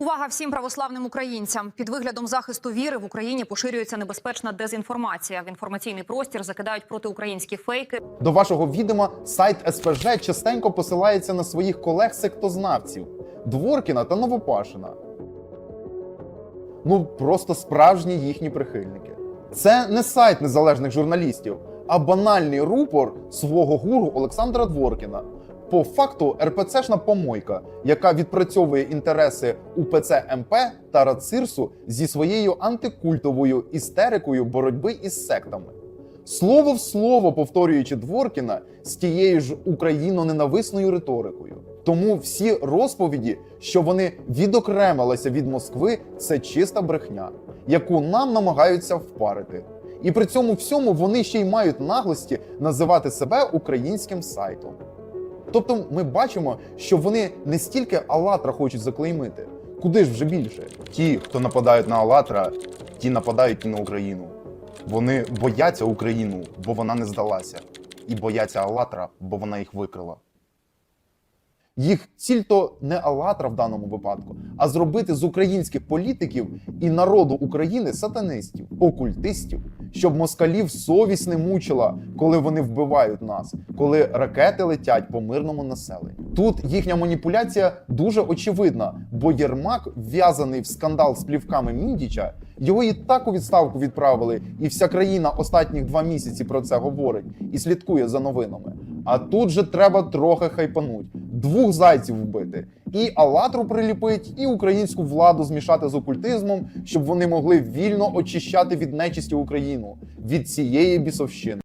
Увага всім православним українцям! Під виглядом захисту віри в Україні поширюється небезпечна дезінформація. В інформаційний простір закидають протиукраїнські фейки. До вашого відома сайт СПЖ частенько посилається на своїх колег-сектознавців Дворкіна та Новопашина. Ну, просто справжні їхні прихильники. Це не сайт незалежних журналістів, а банальний рупор свого гуру Олександра Дворкіна. По факту РПЦшна помойка, яка відпрацьовує інтереси УПЦ МП та Рацирсу зі своєю антикультовою істерикою боротьби із сектами. Слово в слово повторюючи Дворкіна з тією ж україно-ненависною риторикою. Тому всі розповіді, що вони відокремилися від Москви, це чиста брехня, яку нам намагаються впарити. І при цьому всьому вони ще й мають наглості називати себе українським сайтом. Тобто ми бачимо, що вони не стільки Алатра хочуть заклеймити, куди ж вже більше. Ті, хто нападають на Алатра, ті нападають і на Україну. Вони бояться Україну, бо вона не здалася, і бояться Алатра, бо вона їх викрила. Їх ціль то не Алатра в даному випадку, а зробити з українських політиків і народу України сатанистів, окультистів, щоб москалів совість не мучила, коли вони вбивають нас, коли ракети летять по мирному населенню. Тут їхня маніпуляція дуже очевидна, бо Єрмак, вв'язаний в скандал з плівками Міндіча, його і так у відставку відправили, і вся країна останніх два місяці про це говорить і слідкує за новинами. А тут же треба трохи хайпануть, двох зайців вбити, і Алатру приліпить, і українську владу змішати з окультизмом, щоб вони могли вільно очищати від нечисті Україну від цієї бісовщини.